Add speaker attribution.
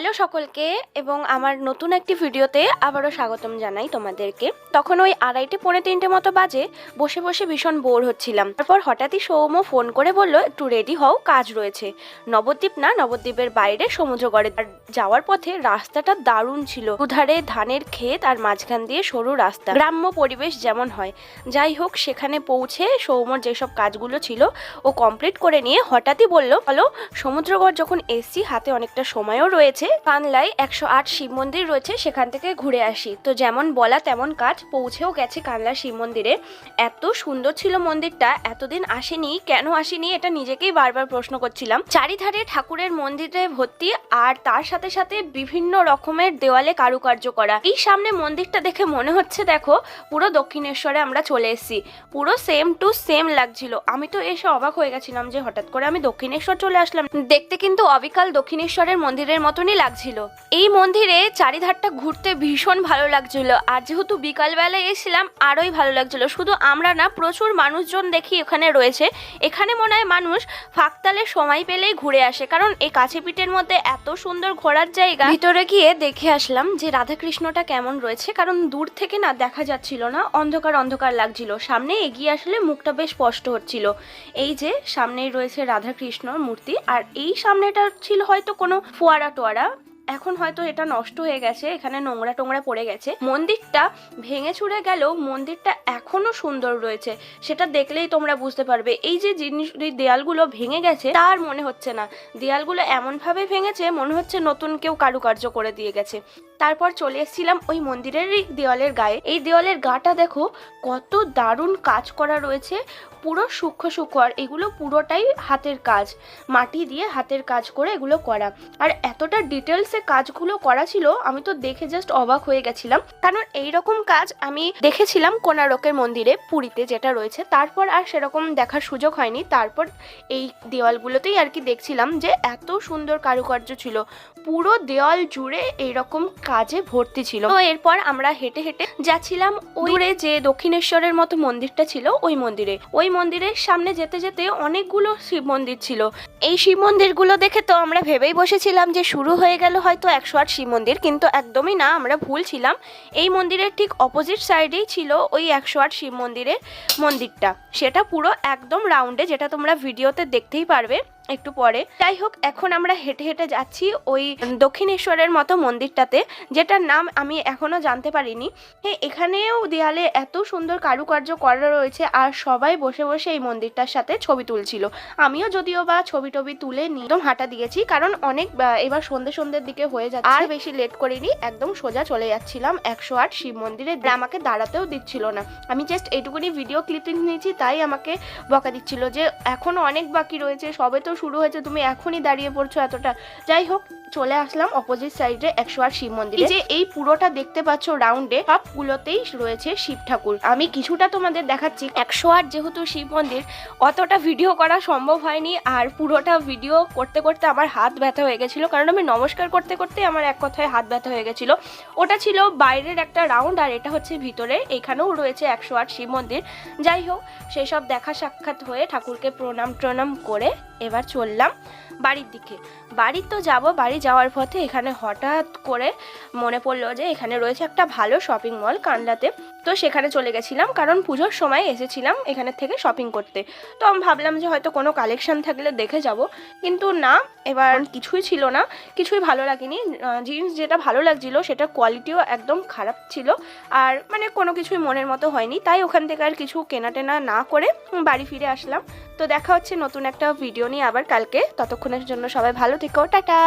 Speaker 1: Hello সকলকে, এবং আমার নতুন একটি ভিডিওতে আবারও স্বাগতম জানাই তোমাদেরকে। তখন ওই আড়াইটে পৌনে তিনটে মতো বাজে, বসে বসে ভীষণ বোর হচ্ছিলাম। তারপর হঠাৎই সৌম ফোন করে বলল, একটু রেডি হও, কাজ রয়েছে। নবদ্বীপ না, নবদ্বীপের বাইরে সমুদ্রগড়ে যাওয়ার পথে রাস্তাটা দারুণ ছিল। দুধারে ধানের ক্ষেত আর মাঝখান দিয়ে সরু রাস্তা। গ্রাম্য পরিবেশ যেমন হয়। যাই হোক, সেখানে পৌঁছে সৌমর যেসব কাজগুলো ছিল, ও কমপ্লিট করে নিয়ে হঠাৎই বলল হলো সমুদ্রগড় যখন এসছি, হাতে অনেকটা সময়ও রয়েছে। কানলায় একশো আট শিব মন্দির রয়েছে, সেখান থেকে ঘুরে আসি। তো যেমন বলা তেমন কাজ, পৌঁছেও গেছে কানলা শিব মন্দিরে। এত সুন্দর ছিল মন্দিরটা, এতদিন আসেনি, কেন আসেনি এটা নিজেকেই বারবার প্রশ্ন করছিলাম। চারিধারে ঠাকুরের মন্দিরে ভর্তি, আর তার সাথে সাথে বিভিন্ন রকমের দেওয়ালে কারুকার্য করা। এই সামনে মন্দিরটা দেখে মনে হচ্ছে, দেখো, পুরো দক্ষিণেশ্বরে আমরা চলে এসেছি। পুরো সেম টু সেম লাগছিল। আমি তো এসে অবাক হয়ে গেছিলাম যে হঠাৎ করে আমি দক্ষিণেশ্বর চলে আসলাম। দেখতে কিন্তু অবিকাল দক্ষিণেশ্বরের মন্দিরের মতনই লাগছিল। এই মন্দিরে চারিধারটা ঘুরতে ভীষণ ভালো লাগছিল। আর যেহেতু বিকালবেলায় এসেছিলাম, আরোই ভালো লাগছিল। শুধু আমরা না, প্রচুর মানুষজন দেখি এখানে রয়েছে। এখানে মনে হয় মানুষ ফাঁকতালে সময় পেলেই ঘুরে আসে। কারণ এই কাছে পিঠের মধ্যে এত সুন্দর ঘোরার জায়গা। ভিতরে গিয়ে দেখে আসলাম যে রাধাকৃষ্ণটা কেমন রয়েছে। কারণ দূর থেকে না দেখা যাচ্ছিল না, অন্ধকার অন্ধকার লাগছিল। সামনে এগিয়ে আসলে মুখটা বেশ স্পষ্ট হচ্ছিল। এই যে সামনেই রয়েছে রাধাকৃষ্ণর মূর্তি। আর এই সামনেটা ছিল হয়তো কোনো ফোয়ারা টোয়ারা এখন হয়তো এটা নষ্ট হয়ে গেছে, এখানে নোংরা টোংরা পড়ে গেছে। মন্দিরটা ভেঙে ছুড়ে গেলেও মন্দিরটা এখনও সুন্দর রয়েছে, সেটা দেখলেই তোমরা বুঝতে পারবে। এই যে জিনিস দেয়ালগুলো ভেঙে গেছে, তার মনে হচ্ছে না। দেয়ালগুলো এমনভাবে ভেঙেছে, মনে হচ্ছে নতুন কেউ কারুকার্য করে দিয়ে গেছে। তারপর চলে এসেছিলাম ওই মন্দিরেরই দেওয়ালের গায়ে। এই দেওয়ালের গাটা দেখো, কত দারুণ কাজ করা রয়েছে। পুরো সূক্ষ্ম সূক্ষ্ম, আর এগুলো পুরোটাই হাতের কাজ। মাটি দিয়ে হাতের কাজ করে এগুলো করা। আর এতটা ডিটেলসে কাজগুলো করা ছিল, আমি তো দেখে জাস্ট অবাক হয়ে গেছিলাম। কারণ এই রকম কাজ আমি দেখেছিলাম কোনারকের মন্দিরে, পুরীতে যেটা রয়েছে। তারপর আর সেরকম দেখার সুযোগ হয়নি। তারপর এই দেওয়ালগুলোতেই আর কি দেখছিলাম যে এত সুন্দর কারুকার্য ছিল। পুরো দেওয়াল জুড়ে এইরকম কাজে ভর্তি ছিল। তো এরপর আমরা হেঁটে হেঁটে যাচ্ছিলাম ওই যে দক্ষিণেশ্বরের মতো মন্দিরটা ছিল ওই মন্দিরে। ওই মন্দিরের সামনে যেতে যেতে অনেকগুলো শিব মন্দির ছিল। এই শিব মন্দিরগুলো দেখে তো আমরা ভেবেই বসেছিলাম যে শুরু হয়ে গেল হয়তো একশো আট শিব মন্দির কিন্তু একদমই না আমরা ভুল ছিলাম। এই মন্দিরের ঠিক অপোজিট সাইডেই ছিল ওই একশো আট শিব মন্দিরের মন্দিরটা। সেটা পুরো একদম রাউন্ডে যেটা তোমরা ভিডিওতে দেখতেই পারবে একটু পরে। যাই হোক এখন আমরা হেঁটে হেঁটে যাচ্ছি ওই দক্ষিণেশ্বরের মতো মন্দিরটাতে। যেটার নাম আমি এখনও জানতে পারিনি। হ্যাঁ এখানেও দেয়ালে এত সুন্দর কারুকার্য করা রয়েছে আর সবাই বসে বসে এই মন্দিরটার সাথে ছবি তুলছিল। আমিও যদিও বা ছবি টবি তুলে নিয়ে একদম হাঁটা দিয়েছি, কারণ অনেক এবার সন্ধ্যে সন্ধ্যের দিকে হয়ে যাচ্ছে। আর বেশি লেট করিনি, একদম সোজা চলে যাচ্ছিলাম একশো আট শিব মন্দিরে। আমাকে দাঁড়াতেও দিচ্ছিল না। আমি জাস্ট এইটুকুনি ভিডিও ক্লিপিং নিয়েছি, তাই আমাকে বকা দিচ্ছিল যে এখনও অনেক বাকি রয়েছে, সবে তো শুরু হয়েছে, তুমি এখনই দাঁড়িয়ে পড়ছো এতটা। যাই হোক, চলে আসলাম অপোজিট সাইডে একশো আট শিব মন্দিরে। এই যে এই পুরোটা দেখতে পাচ্ছ রাউন্ডে সবগুলোতেই রয়েছে শিব ঠাকুর। আমি কিছুটা তোমাদের দেখাচ্ছি। একশো আট যেহেতু শিব মন্দির, অতটা ভিডিও করা সম্ভব হয়নি, আর পুরোটা ভিডিও করতে করতে আমার হাত ব্যথা হয়ে গেছিল। কারণ আমি নমস্কার করতে করতে আমার এক কথায় হাত ব্যথা হয়ে গেছিল। ওটা ছিল বাইরের একটা রাউন্ড আর এটা হচ্ছে ভিতরে। এখানেও রয়েছে একশো আট শিব মন্দির। যাই হোক সেই সব দেখা সাক্ষাৎ হয়ে ঠাকুরকে প্রণাম ট্রণাম করে এবার চললাম বাড়ির দিকে। বাড়ি তো যাব, বাড়ি যাওয়ার পথে এখানে হঠাৎ করে মনে পড়ল যে এখানে রয়েছে একটা ভালো শপিং মল কানলাতে তো সেখানে চলে গেছিলাম, কারণ পুজোর সময় এসেছিলাম এখানে থেকে শপিং করতে। তো আমি ভাবলাম যে হয়তো কোনো কালেকশন থাকলে দেখে যাব। কিন্তু না, এবার কিছুই ছিল না, কিছুই ভালো লাগেনি। জিন্স যেটা ভালো লাগছিল, সেটা কোয়ালিটিও একদম খারাপ ছিল। আর মানে কোনো কিছুই মনের মতো হয়নি। তাই ওখান থেকে আর কিছু কেনাটেনা না করে বাড়ি ফিরে আসলাম। তো দেখা হচ্ছে নতুন একটা ভিডিও নিয়ে আবার কালকে। ততক্ষণের জন্য সবাই ভালো থেকো। টাটা!